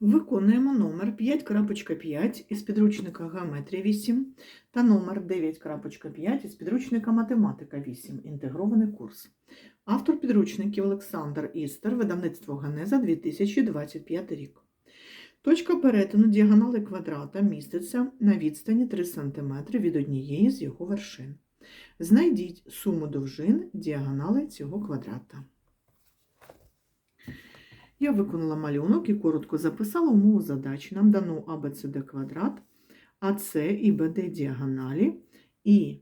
Виконуємо номер 5.5 із підручника Геометрія 8 та номер 9.5 із підручника Математика 8. Інтегрований курс. Автор підручників Олександр Істер, видавництво Генеза 2025 рік. Точка перетину діагонали квадрата міститься на відстані 3 см від однієї з його вершин. Знайдіть суму довжин діагонали цього квадрата. Я виконала малюнок і коротко записала умову задачі. Нам дано ABCD квадрат, АС і БД діагоналі, і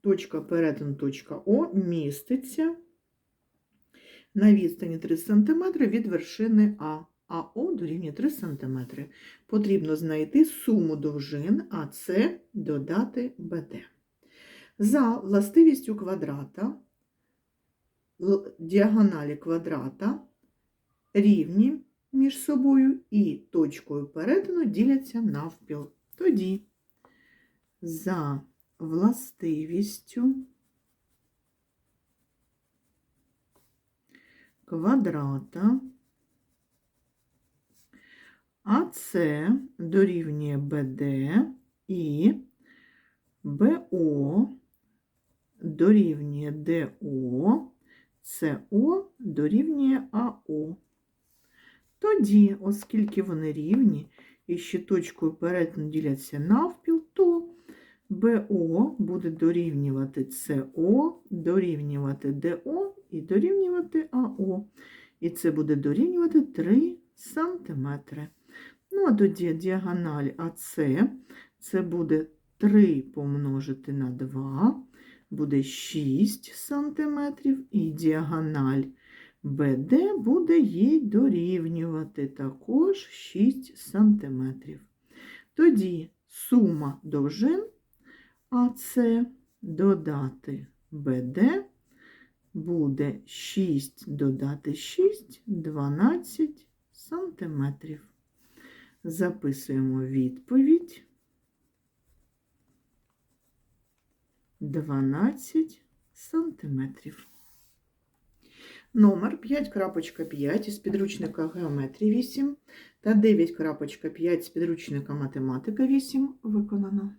точка перетину точка О міститься на відстані 3 см від вершини А. АО дорівнює 3 см. Потрібно знайти суму довжин АС додати БД. За властивістю квадрата, діагоналі квадрата рівні між собою і точкою перетину діляться навпіл. Тоді за властивістю квадрата АС дорівнює БД і БО дорівнює ДО, СО дорівнює АО. Тоді, оскільки вони рівні і ще точкою перетину діляться навпіл, то БО буде дорівнювати СО, дорівнювати ДО і дорівнювати АО. І це буде дорівнювати 3 см. Ну, а тоді діагональ АС це буде 3 помножити на 2, буде 6 см, і діагональ БД буде їй дорівнювати також 6 см. Тоді сума довжин АС додати БД буде 6 додати 6, 12 сантиметрів. Записуємо відповідь 12 сантиметрів. Номер 5.5 із підручника Геометрії 8 та 9.5 з підручника Математика 8 виконано.